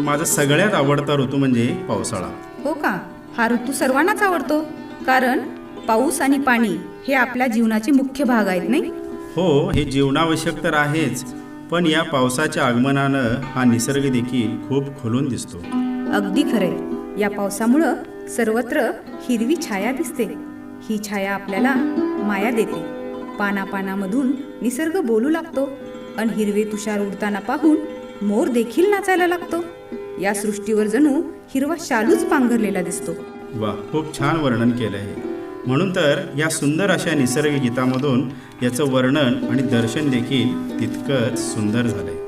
माझा सगळ्यात आवडता ऋतू म्हणजे पावसाळा. हो का? हा ऋतू सर्वांनाच आवडतो. कारण पाऊस आणि पाणी हे आपल्या जीवनाचे मुख्य भाग आहेत नाही? हो हे जीवनावश्यक तर आहेच पण या पावसाच्या आगमनानं हा निसर्ग देखील खूप खुलून दिसतो. अगदी खरे या पावसामुळं सर्वत्र हिरवी छाया दिसते. ही छाया आपल्याला माया देते. पानापानामधून निसर्ग बोलू लागतो. आणि हिरवे तुषार उडताना पाहून मोर देखील नाचायला लागतो. या सृष्टीवर जणू हिरवा शालूच पांघरलेला दिसतो. वा खूप छान वर्णन केलं आहे म्हणून तर या सुंदर अशा निसर्ग गीतामधून याचं वर्णन आणि दर्शन देखील तितकंच सुंदर झालंय.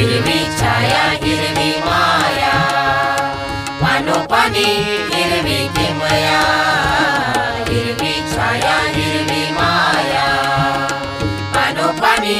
हिरवी छाया हिरवी माया पानोपानी हिरवी किमया हिरवी छाया हिरवी माया पानोपानी